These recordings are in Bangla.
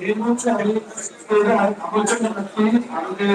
এই মুহূর্তে আমি আমাদের আমাদের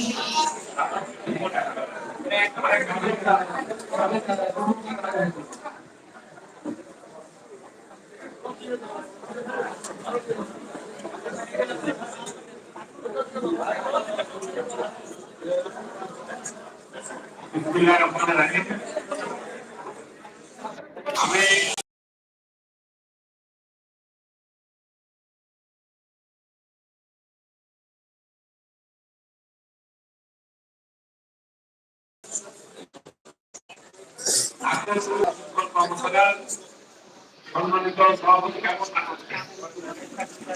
সভাপতি কেমন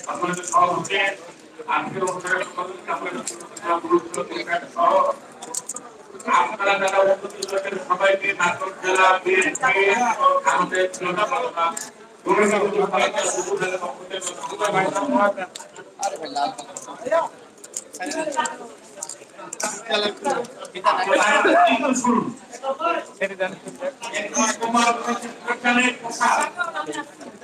সম্মানিত সভাপতি আজকের অনুষ্ঠানের আপনারা যারা উপস্থিত হয়েছেন সবাইকে নাটক জেলা বিএনপি আমাদের জনতা পালনা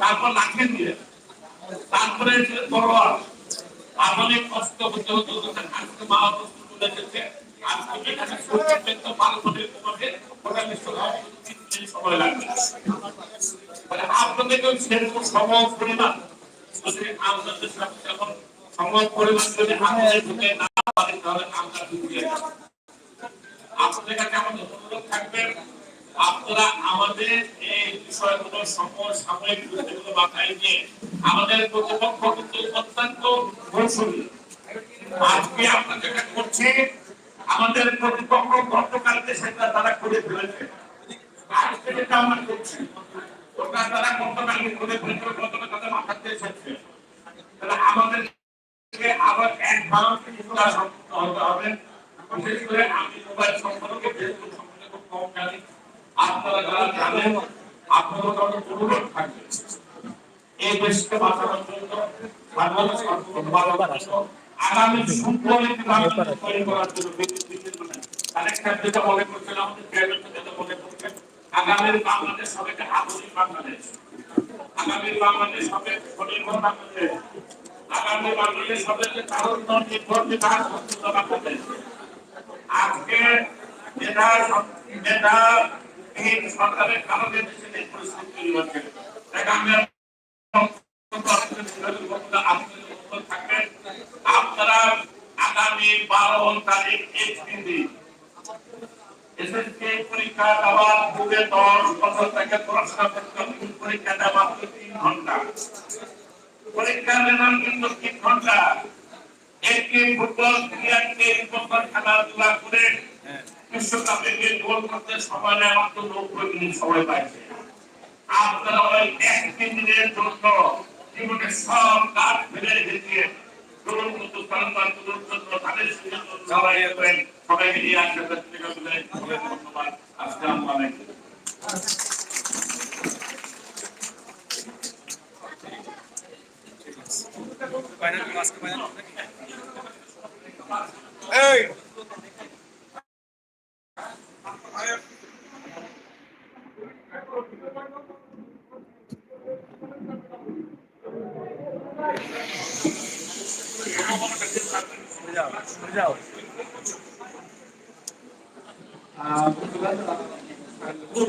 তারপর লাখে দিয়ে তারপরে তরোয়ার আমাদের কষ্ট হতে হতো আজকে মা বস্তু তুলে দিচ্ছে আজকে এখানে সত্যি পালনের তোমাকে ওটা নিশ্চয় সময় লাগবে মানে আপনাদেরকে সেরকম সময় পরিমাণ আপনাদের সাথে সময় পরিমাণ যদি আমাদের ঢুকে না পারে তাহলে আমরা ঢুকে আপনাদের কাছে আমাদের অনুরোধ থাকবে, আপনারা আমাদের এই বিষয়গুলো সমসাময়িক বিষয়গুলো মাথায় নিয়ে আমাদের প্রতিপক্ষ কিন্তু অত্যন্ত কৌশলী আজকে যেটা করছি, আমাদের প্রতিপক্ষ গতকালকে সেটা তারা করে ফেলেছে। আজকে যেটা আমরা করছি, ওটা তারা গতকালকে করে ফেলেছে গতকাল তাদের মাথাতে এসেছে তাহলে আমাদের আবার এক ভারত হতে হবে বিশেষ করে আমি মোবাইল সম্পর্কে যেহেতু সম্পর্কে খুব কম জানি আপনারা যারা জানেন, আপনারা তাদের অনুরোধ থাকবে। এই দেশকে বাঁচানোর জন্য বাংলাদেশ আগামী সুপরিচিত বাংলাদেশ তৈরি করার জন্য আরেকটা যেটা মনে করছেন যেটা মনে করছেন। আগামীর বাংলাদেশ হবে একটা আধুনিক বাংলাদেশ। আগামীর বাংলাদেশ হবে স্বনির্ভর বাংলাদেশ। আজকে তৈরি হচ্ছে আপনারা আগামী বারো তারিখ এই তিন দিন এসএসসি পরীক্ষা দেওয়ার পূর্বে দশ বছর থেকে পড়াশোনা পরীক্ষা দেওয়া মাত্র তিন ঘণ্টা। পরীক্ষার রেজাল্ট কিন্তু তিন ঘণ্টা। একটি ফুটবল ক্রিয়াকে ফুটবল খেলাধুলা করে বিশ্বকাপে গোল করতে সময় নেয় মাত্র নব্বই মিনিট সময় পাইছে। আপনারা ওই একটি দিনের জন্য জীবনে সব কাজ ফেলে জন্য সঙ্গে সবাই সবাই একসাথে ধন্যবাদ এই আহ, খুব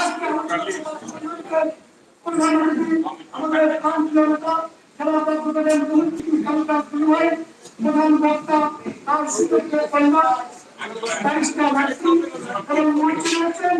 আজকে সম্মানিত প্রধানমন্ত্রী, আমাদের কাউন্সিলর খেলাধুলা প্রধানের মন্ত্রী খেলাধুলা শুরু হয়। প্রধান বক্তা তার সুযোগ্য পরিবার ব্যারিস্টার এবং মন্ত্রী আছেন।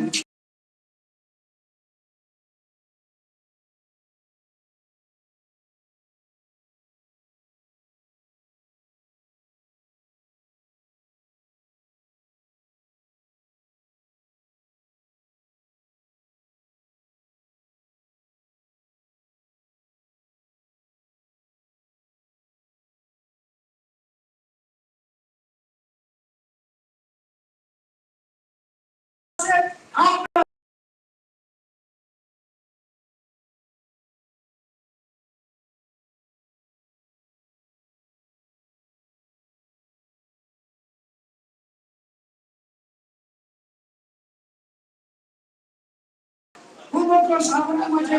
ভূমধ্য সাগরের মাঝে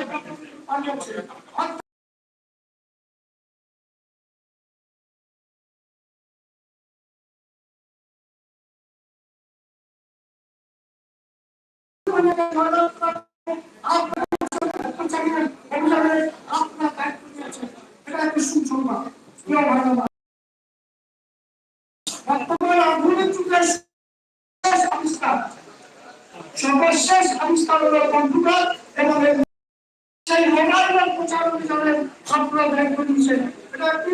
সর্বশেষ আবিষ্কার হল কম্পিউটার এবং এই সেই মোবাইলের প্রচার অভিযানে আপনারা দায়িত্ব নিয়েছেন এটা একটি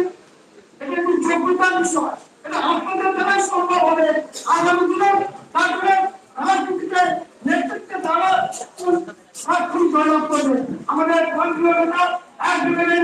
এটা একটি যোগ্যতার বিষয় এটা আপনাদের দ্বারাই সম্ভব হবে আগামী দিনে তারপরে রাজনীতিতে নেতৃত্বে দ্বারা সাক্ষী জয়লাভ করবে আমাদের কন্ট্রোল নেতা একদিনের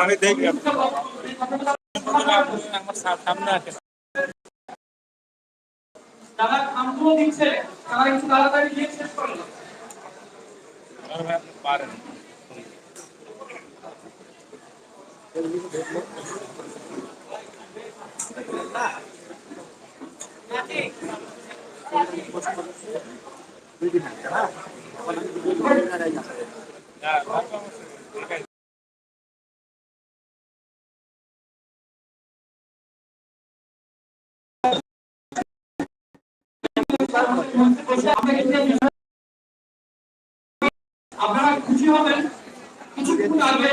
আমি দেখি আমার সামনে আছে দিচ্ছে তারা একটু তাড়াতাড়ি দিয়ে শেষ করল পারেন আপনারা খুশি হবেন কিছুক্ষণ আগে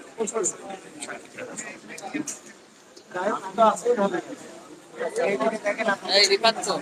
এই বাচ্চা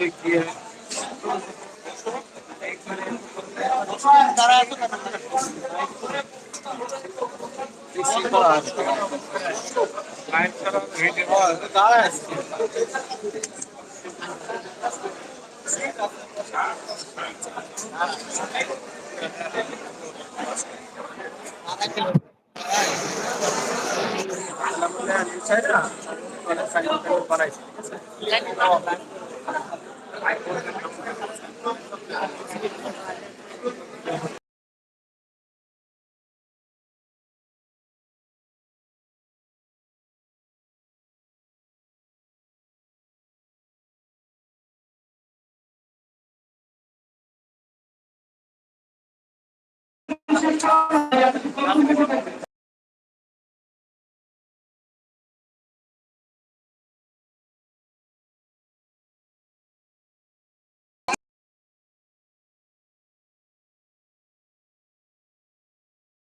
এখনই আমাদের সমস্যা নিয়ে আমরা সবাই বাচ্চাকে Thank you.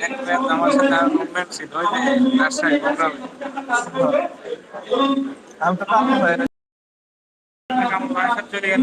এক রাত আমার সাথে আর মুভমেন্ট ছিল ওই যে রাজশাহী প্রোগ্রামে আমি তো কাম হয়ে কাম বাসা চলে গেল